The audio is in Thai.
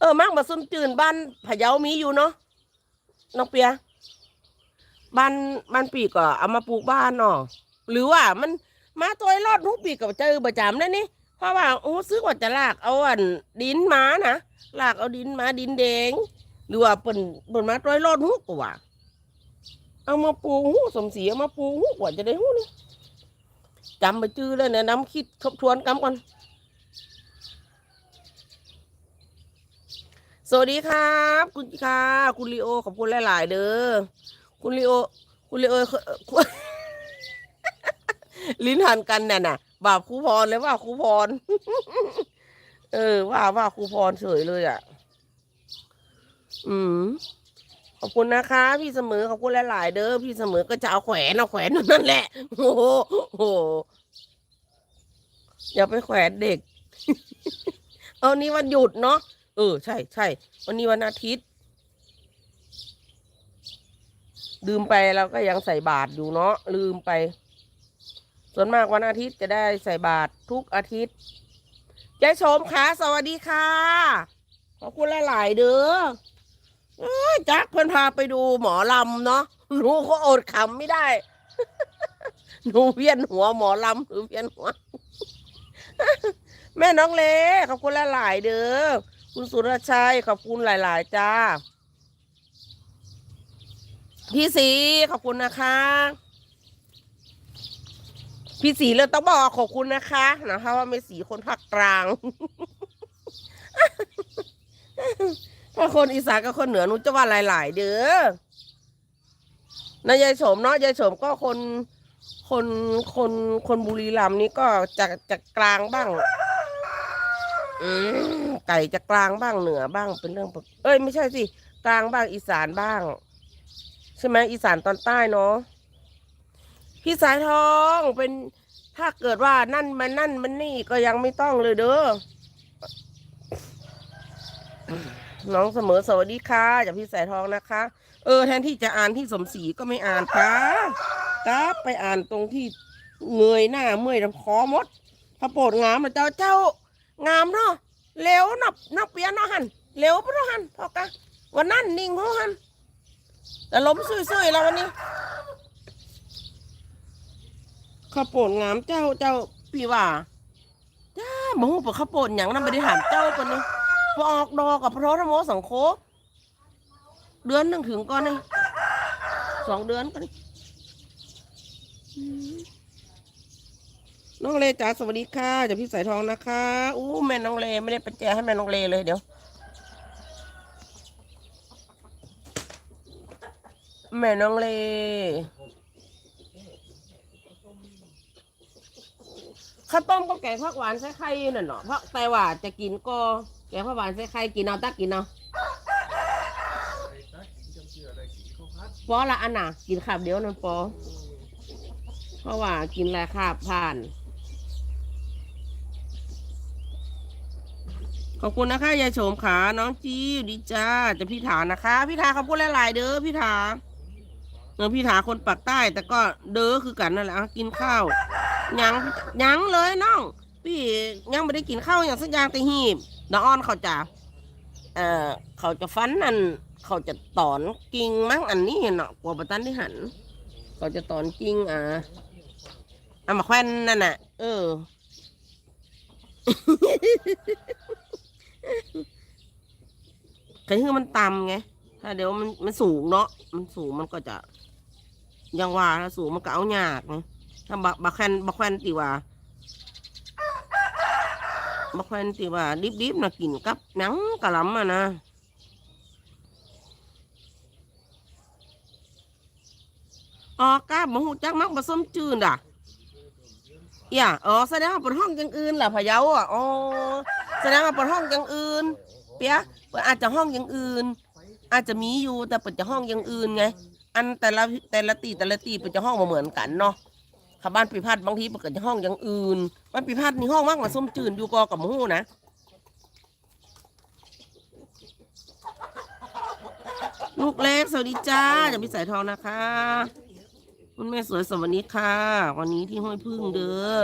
เออมากมาส้มจืนบ้านพะเยามีอยู่เนาะน้องเปียบ้านบ้านปีก็เอามาปลูกบ้านเนาะหรือว่ามันมาตัวรอดทุกปีก็เจอประจำนั่นนี่เพราะว่าโอ้ซื้อกว่าจะลากเอาอันดินมานะลากเอาดินมาดินแดงหรือว่าเปิ่นเปิ่นมาตัวรอดทุกกว่าเอามาปลูกหูสมศรีเอามาปลูกหูกว่าจะได้หูนี่จำไปจื้อเลยเนี่ยน้ำคิดทบทวนกำก่อน สวัสดีครับ คุณค่ะ คุณลีโอขอบคุณหลาย ๆ เด้อคุณลีโอ คุณลีโอคุณลิ้นหันกันน่ะน่ะบาปครูพรเลยว่าครูพร เออ ว่าว่าครูพรเฉยเลยอะ อืมขอบคุณนะคะ พี่เสมอขอบคุณหลาย ๆ เด้อพี่เสมอก็จะเอาแขวนเอาแขวนนั่นแหละโอ้โหอย่าไปแขวนเด็ก เอานี่วันหยุดเนาะ ออ ใช่ใช่วันนี้วันอาทิตย์ ลืมไปเราก็ยังใส่บาตรอยู่เนาะลืมไป ส่วนมากวันอาทิตย์จะได้ใส่บาตรทุกอาทิตย์ยายชมค่ะสวัสดีค่ะ ขอบคุณหลาย ๆ เด้อจักเพิ่นพาไปดูหมอลำเนาะหนูก็อดขำไม่ได้หนูเวียนหัวหมอลำหรือเวียนหัว แม่น้องเลขอบคุณหลาย ๆ เด้อ คุณสุรชัยขอบคุณหลาย ๆ จ้า พี่สีขอบคุณนะคะ พี่สีเลยต้องบอกขอบคุณนะคะนะคะว่าไม่สีคนภาคกลางถ้าคนอีสานกับคนเหนือนุจะว่าหลาย ๆ เด้อนายายโฉมเนาะยายโฉมก็คนคนคนคนบุรีรัมย์นี่ก็จะจะกกลางบ้าง ไก่จะกลางบ้างเหนือบ้างเป็นเรื่อง เอ้ยไม่ใช่สิกลางบ้างอีสานบ้าง ใช่ไหมอีสานตอนใต้เนาะพี่สายทองเป็นถ้าเกิดว่านั่นมันนั่นมันนี่ก็ยังไม่ต้องเลยเด้อน้องเสมอสวัสดีค่ะจากพี่สายทองนะคะ เออ แทนที่จะอ่านที่สมศรีก็ไม่อ่านค่ะกลับไปอ่านตรงที่เงยหน้าเมื่อยลำคอมดพระโปรดงามมาเจ้าเจ้า งามเนาะเร็วนับนับเปียเนาะหันเร็วปะเนาะหันพอกะวันนั้นนิ่งเพราะหันแต่ล้มซุยๆแล้ววันนี้ข้าวโพดงามเจ้าเจ้าพี่ว่าจ้าหมูปะข้าวโพดอย่างนั้นไม่ได้ถามเจ้าคนนี้พอออกดอกกับพระธรรมสังโฆเดือนหนึ่งถึงก่อนนี่สองเดือนกัน น้องเลจ๋าสวัสดีค่ะจากพี่สายทองนะคะอู้แม่น้องเลไม่ได้ไปแจให้แม่น้องเลเลยเดี๋ยว แม่น้องเลข้าวต้มก็แกงผักหวานใส่ไข่น่ะเนาะเพราะแต่ว่าจะกินก็แกงผักหวานใส่ไข่กินเอาตักกินเอาปอละอันน่ะ กินขาบเดี๋ยวนั่นปอเพราะว่ากินหลายคาบผ่าน ขอบคุณนะคะยายโฉมขาน้องจีดีจ้าจะพี่ถานะคะ พี่ถาขอบคุณหลายๆเด้อพี่ถาเออพี่ถาคนปากใต้ แต่ก็เด้อคือกันนั่นแหละอะกินข้าวยังยังเลยน้อง พี่ยังไม่ได้กินข้าวอย่างสักอย่างแต่หีบน้องอ้อนเขาจะเอ่อเขาจะฟันนั่นเขาจะตอนกิ่งมั้งอันนี้เนาะกลัวประตันที่หัน เขาจะตอนกิ่งอะเอามาแควนนั่นน่ะ เออ ก็คือมันต่ำไง ถ้าเดี๋ยวมันมันสูงเนาะ มันสูงมันก็จะ ยังว่าถ้าสูงมันก็เอายากไงถ้าบักบักแคนบักแคนตีว่าบักแคนตีว่า ดิบๆนะกินกับหนังกะหล่ำอะนะอ๋อกาบหูจักมักผสมจืดอะอย่าอ๋อแสดงว่าเป็นห้องอย่างอื่นแหละพะเยาอะอ๋อ แสดงว่าเป็นห้องอย่างอื่น เปียะเปิดอาจจะห้องอย่างอื่น อาจจะมีอยู่แต่เปิดจะห้องอย่างอื่นไง อันแต่ละแต่ละตีแต่ละตีเปิดจะห้องมาเหมือนกันเนาะข้าบ้านปีพัดบางทีเปิดจะห้องอย่างอื่นบ้านปีพัดนี่ห้องมากกว่าส้มจืดอยู่กอกับหมูนะลูกเล็กสวัสดีจ้าจากพี่สายทองนะคะ คุณแม่สวยสวัสดีค่ะ วันนี้ที่ห้วยพึ่งเด้อ